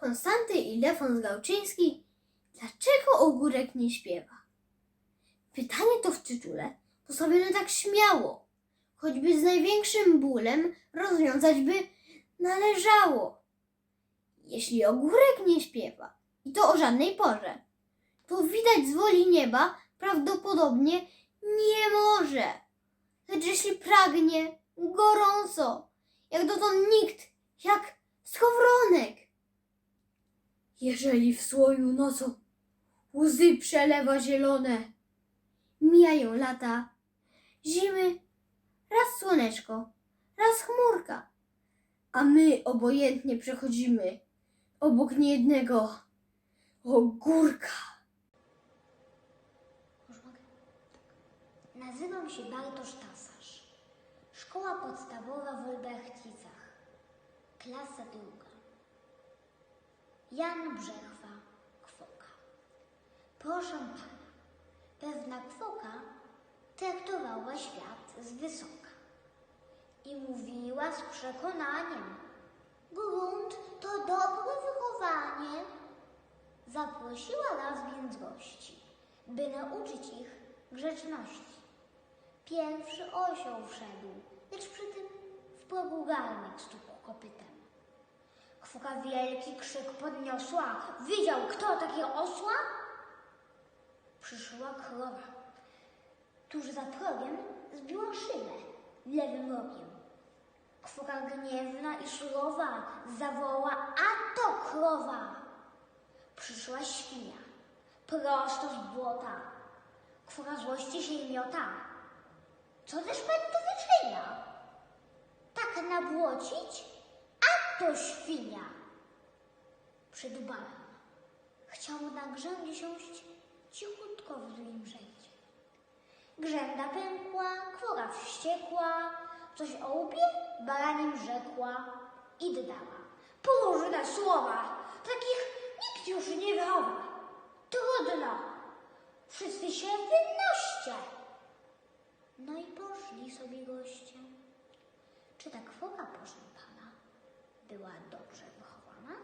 Konstanty Ildefons Gałczyński Dlaczego ogórek nie śpiewa? Pytanie to w tytule postawione tak śmiało, choćby z największym bólem rozwiązać by należało. Jeśli ogórek nie śpiewa, i to o żadnej porze, to widać z woli nieba prawdopodobnie nie może. Lecz jeśli pragnie gorąco, jak dotąd nikt, jak skowronek. Jeżeli w słoju nocą łzy przelewa zielone, mijają lata, zimy, raz słoneczko, raz chmurka, a my obojętnie przechodzimy obok niejednego ogórka. Nazywam się Bartosz Tasarz. Szkoła podstawowa w Olbrachcicach. Klasa druga. Jan Brzechwa, kwoka. Proszę pana, pewna kwoka traktowała świat z wysoka i mówiła z przekonaniem: Grunt to dobre wychowanie. Zaprosiła raz więc gości, by nauczyć ich grzeczności. Pierwszy osioł wszedł, lecz przy tym w progu garnek stukł kopytem. Kwoka wielki krzyk podniosła. Widział kto takiego osła? Przyszła krowa. Tuż za progiem zbiła szybę lewym rogiem. Kwoka gniewna i surowa zawoła, a to krowa! Przyszła świnia, prosto z błota. Kwoka złości się miota. Co też pani tu wyczynia? Tak nabłocić? To świnia! Przed barem. Chciał na grzędzie siąść cichutko w drugim rzędzie. Grzęda pękła, kwora wściekła, coś o łbie baranim rzekła i dodała. Próżne słowa, takich nikt już nie wychowa. Trudno, wszyscy się wynoście. No i poszli sobie goście. Czy ta kwoka, proszę pana, była dobrze wychowana?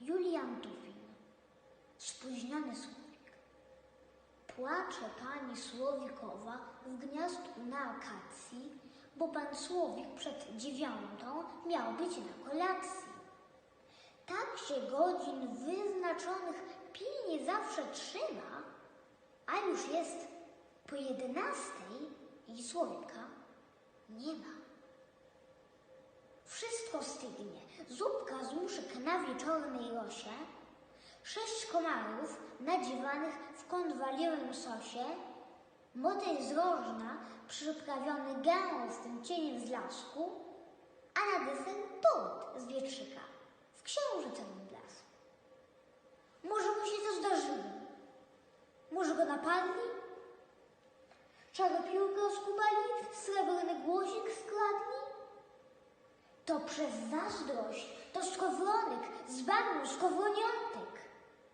Julian Tufin, spóźniony słowik. Płacze pani Słowikowa w gniazdku na akacji, bo pan Słowik przed dziewiątą miał być na kolacji. Tak się godzin wyznaczonych pilnie zawsze trzyma, a już jest po jedenastej i Słowika nie ma. Wszystko stygnie. Zupka z muszek na wieczornej rosie, sześć komarów nadziewanych w konwaliowym sosie, motyl z rożna przyprawiony gęstym cieniem z lasku, a na deser tort z wietrzyka w księżycowym blasku. Może mu się to zdarzyło? Może go napadli? Czaropiórkę skubali? Srebrny głosik skradli? To przez zazdrość, to skowronek zbawił skowroniątek.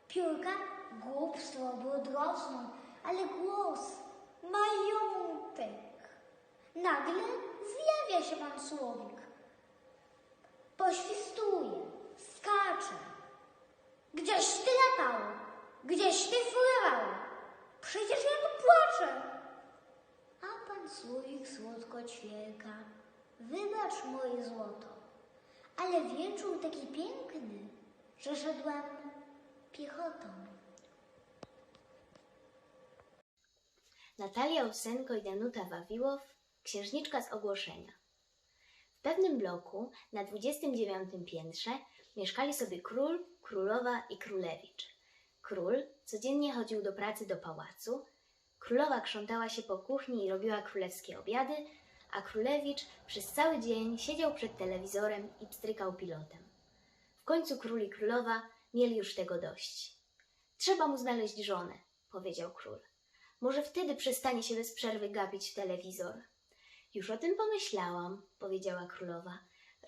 Piórka głupstwo brudrosną, ale głos majątek. Nagle zjawia się pan Słowik. Poświstuje, skacze. Gdzieś ty latał, gdzieś ty fruwał. Przecież ja tu płaczę. A pan Słowik słodko ćwierka. Wybacz moje złoto, ale wieczór taki piękny, że szedłem piechotą. Natalia Usenko i Danuta Wawiłow, księżniczka z ogłoszenia. W pewnym bloku na 29 piętrze mieszkali sobie król, królowa i królewicz. Król codziennie chodził do pracy do pałacu, królowa krzątała się po kuchni i robiła królewskie obiady, a królewicz przez cały dzień siedział przed telewizorem i pstrykał pilotem. W końcu król i królowa mieli już tego dość. Trzeba mu znaleźć żonę, powiedział król. Może wtedy przestanie się bez przerwy gapić w telewizor. Już o tym pomyślałam, powiedziała królowa.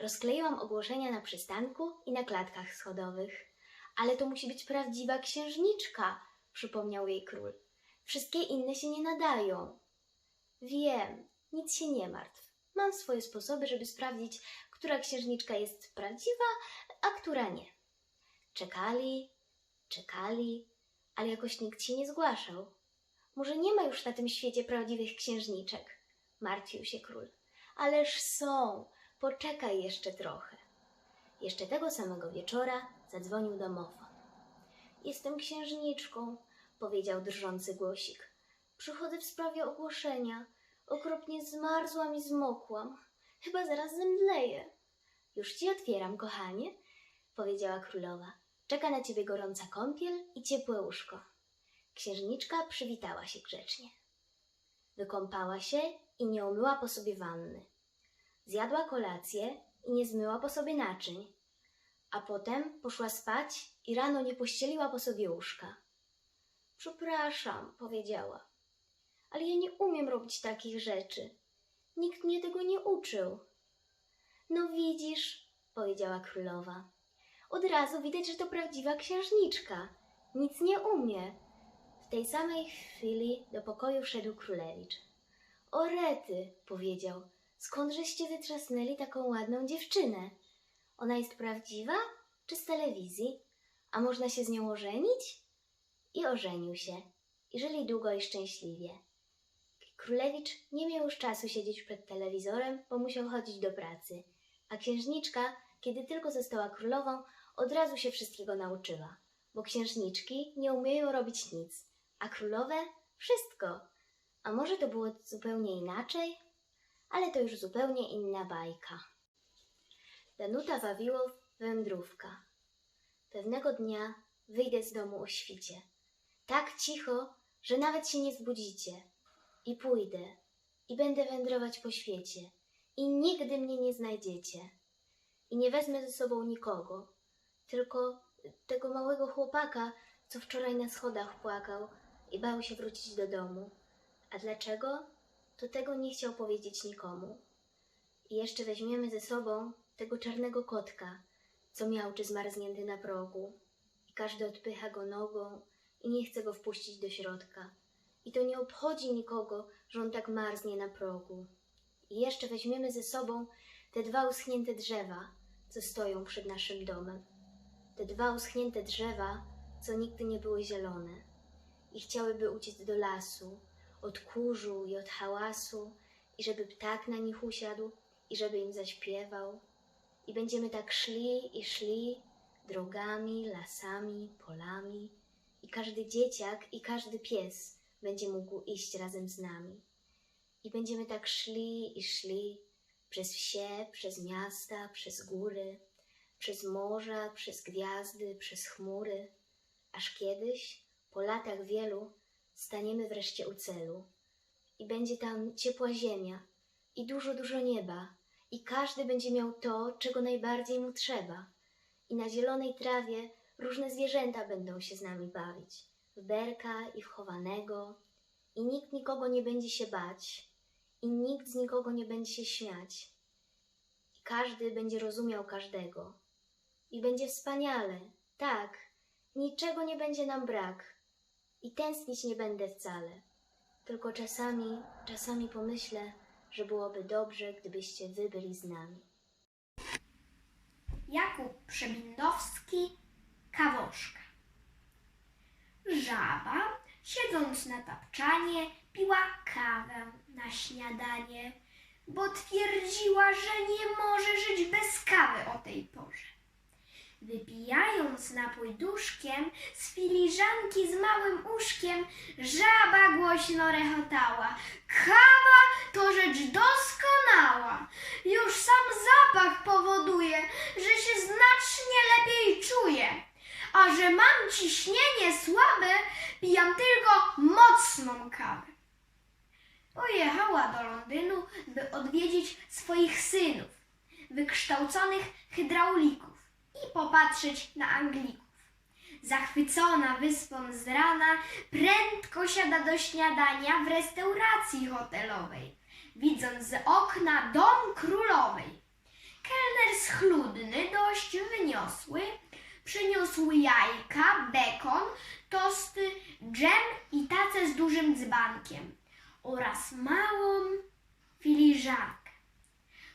Rozkleiłam ogłoszenia na przystanku i na klatkach schodowych. Ale to musi być prawdziwa księżniczka, przypomniał jej król. Wszystkie inne się nie nadają. Wiem, nic się nie martw. Mam swoje sposoby, żeby sprawdzić, która księżniczka jest prawdziwa, a która nie. Czekali, czekali, ale jakoś nikt się nie zgłaszał. Może nie ma już na tym świecie prawdziwych księżniczek, martwił się król. Ależ są, poczekaj jeszcze trochę. Jeszcze tego samego wieczora zadzwonił domofon. Jestem księżniczką, powiedział drżący głosik. Przychodzę w sprawie ogłoszenia. Okropnie zmarzłam i zmokłam. Chyba zaraz zemdleję. Już ci otwieram, kochanie, powiedziała królowa. Czeka na ciebie gorąca kąpiel i ciepłe łóżko. Księżniczka przywitała się grzecznie. Wykąpała się i nie umyła po sobie wanny. Zjadła kolację i nie zmyła po sobie naczyń. A potem poszła spać i rano nie pościeliła po sobie łóżka. Przepraszam, powiedziała, ale ja nie umiem robić takich rzeczy. Nikt mnie tego nie uczył. No widzisz, powiedziała królowa. Od razu widać, że to prawdziwa księżniczka. Nic nie umie. W tej samej chwili do pokoju wszedł królewicz. O rety, powiedział, skądżeście wytrzasnęli taką ładną dziewczynę? Ona jest prawdziwa czy z telewizji? A można się z nią ożenić? I ożenił się. I żyli długo i szczęśliwie. Królewicz nie miał już czasu siedzieć przed telewizorem, bo musiał chodzić do pracy. A księżniczka, kiedy tylko została królową, od razu się wszystkiego nauczyła. Bo księżniczki nie umieją robić nic, a królowe wszystko. A może to było zupełnie inaczej? Ale to już zupełnie inna bajka. Danuta Wawiłow, wędrówka. Pewnego dnia wyjdę z domu o świcie. Tak cicho, że nawet się nie zbudzicie. I pójdę. I będę wędrować po świecie. I nigdy mnie nie znajdziecie. I nie wezmę ze sobą nikogo. Tylko tego małego chłopaka, co wczoraj na schodach płakał i bał się wrócić do domu. A dlaczego? To tego nie chciał powiedzieć nikomu. I jeszcze weźmiemy ze sobą tego czarnego kotka, co miałczy zmarznięty na progu. I każdy odpycha go nogą i nie chce go wpuścić do środka. I to nie obchodzi nikogo, że on tak marznie na progu. I jeszcze weźmiemy ze sobą te dwa uschnięte drzewa, co stoją przed naszym domem. Te dwa uschnięte drzewa, co nigdy nie były zielone i chciałyby uciec do lasu, od kurzu i od hałasu, i żeby ptak na nich usiadł, i żeby im zaśpiewał. I będziemy tak szli i szli drogami, lasami, polami, i każdy dzieciak i każdy pies będzie mógł iść razem z nami. I będziemy tak szli i szli przez wsie, przez miasta, przez góry, przez morza, przez gwiazdy, przez chmury, aż kiedyś, po latach wielu, staniemy wreszcie u celu. I będzie tam ciepła ziemia i dużo, dużo nieba, i każdy będzie miał to, czego najbardziej mu trzeba. I na zielonej trawie różne zwierzęta będą się z nami bawić, w berka i w chowanego, i nikt nikogo nie będzie się bać, i nikt z nikogo nie będzie się śmiać. I każdy będzie rozumiał każdego. I będzie wspaniale, tak, niczego nie będzie nam brak. I tęsknić nie będę wcale. Tylko czasami, czasami pomyślę, że byłoby dobrze, gdybyście wy byli z nami. Jakub Przebindowski, Kawoszka. Żaba, siedząc na tapczanie, piła kawę na śniadanie, bo twierdziła, że nie może żyć bez kawy o tej porze. Wypijając napój duszkiem z filiżanki z małym uszkiem, żaba głośno rechotała. Kawa to rzecz doskonała. Już sam zapach powoduje, że się znacznie lepiej czuję. A że mam ciśnienie słabe, pijam tylko mocną kawę. Pojechała do Londynu, by odwiedzić swoich synów, wykształconych hydraulików i popatrzeć na Anglików. Zachwycona wyspą z rana, prędko siada do śniadania w restauracji hotelowej, widząc z okna dom królowej. Kelner schludny, dość wyniosły, przyniósł jajka, bekon, tosty, dżem i tacę z dużym dzbankiem oraz małą filiżankę.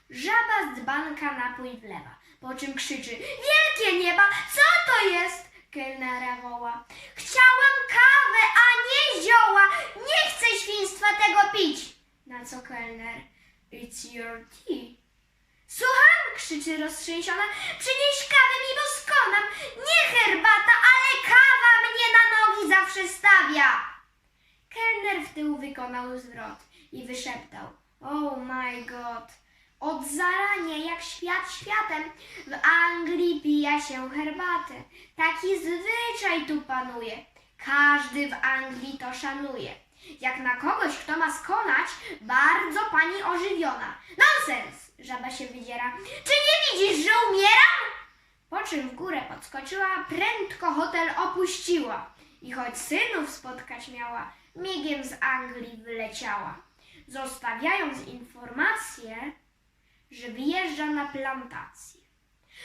Żaba z dzbanka napój wlewa, po czym krzyczy Wielkie nieba, co to jest? Kelnera woła Chciałam kawę, a nie zioła, nie chcę świństwa tego pić. Na co kelner It's your tea. Słucham, krzyczy roztrzęsiona, przynieś kawę mi, Nie herbata, ale kawa mnie na nogi zawsze stawia. Kelner w tył wykonał zwrot i wyszeptał: Oh my god. Od zarania, jak świat światem, w Anglii pija się herbatę. Taki zwyczaj tu panuje. Każdy w Anglii to szanuje. Jak na kogoś, kto ma skonać, bardzo pani ożywiona. Nonsens! Żaba się wydziera. Czy nie widzisz, że umieram? Po czym w górę podskoczyła, prędko hotel opuściła. I choć synów spotkać miała, migiem z Anglii wyleciała. Zostawiając informację, że wyjeżdża na plantację.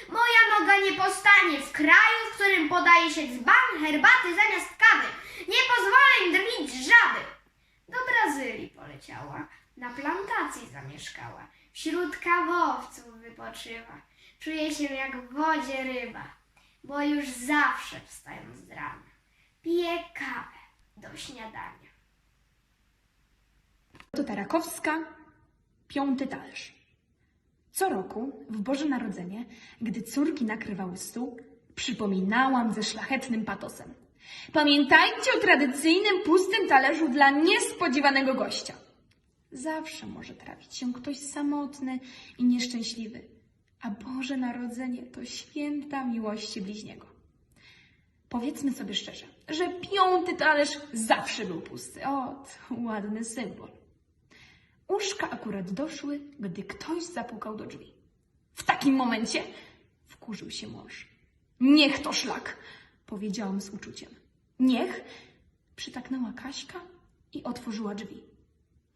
Moja noga nie postanie w kraju, w którym podaje się dzban herbaty zamiast kawy. Nie pozwolę drwić żaby. Do Brazylii poleciała, na plantacji zamieszkała. Wśród kawowców wypoczywa. Czuje się jak w wodzie ryba, bo już zawsze wstając z rana pije kawę do śniadania. To Tarakowska, piąty talerz. Co roku, w Boże Narodzenie, gdy córki nakrywały stół, przypominałam ze szlachetnym patosem. Pamiętajcie o tradycyjnym pustym talerzu dla niespodziewanego gościa. Zawsze może trafić się ktoś samotny i nieszczęśliwy, a Boże Narodzenie to święta miłości bliźniego. Powiedzmy sobie szczerze, że piąty talerz zawsze był pusty. Ot, ładny symbol. Uszka akurat doszły, gdy ktoś zapukał do drzwi. W takim momencie wkurzył się mąż. Niech to szlak, powiedziałam z uczuciem. Niech, przytaknęła Kaśka i otworzyła drzwi.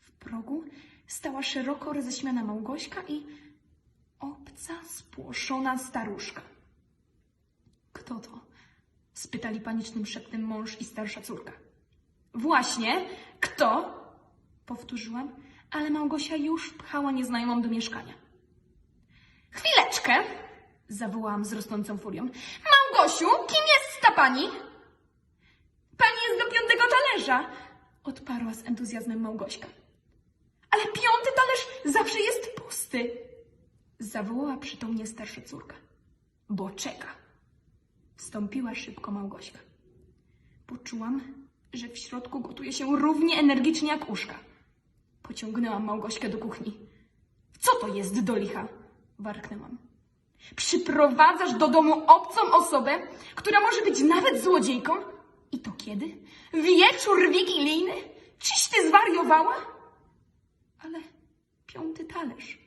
W progu stała szeroko roześmiana Małgośka i obca, spłoszona staruszka. Kto to? spytali panicznym szeptem mąż i starsza córka. Właśnie, kto? Powtórzyłam, ale Małgosia już pchała nieznajomą do mieszkania. Chwileczkę, zawołałam z rosnącą furią. Małgosiu, kim jest ta pani? Pani jest do piątego talerza, odparła z entuzjazmem Małgośka. Ale piąty talerz zawsze jest pusty, zawołała przytomnie starsza córka. Bo czeka. Wstąpiła szybko Małgośka. Poczułam, że w środku gotuje się równie energicznie jak uszka. Pociągnęłam Małgośkę do kuchni. Co to jest do licha? Warknęłam. Przyprowadzasz do domu obcą osobę, która może być nawet złodziejką? I to kiedy? Wieczór wigilijny? Czyś ty zwariowała? Ale piąty talerz,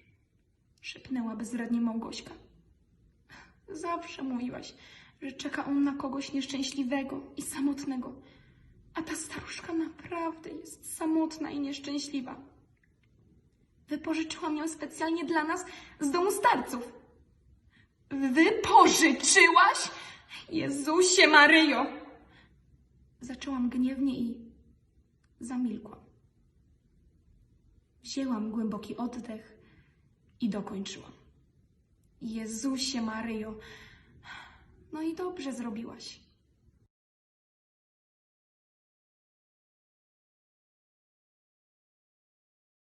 szepnęła bezradnie Małgośka. Zawsze mówiłaś, że czeka on na kogoś nieszczęśliwego i samotnego. A ta staruszka naprawdę jest samotna i nieszczęśliwa. Wypożyczyłam ją specjalnie dla nas z domu starców. Wypożyczyłaś? Jezusie Maryjo! Zaczęłam gniewnie i zamilkłam. Wzięłam głęboki oddech i dokończyłam. Jezusie Maryjo, no i dobrze zrobiłaś.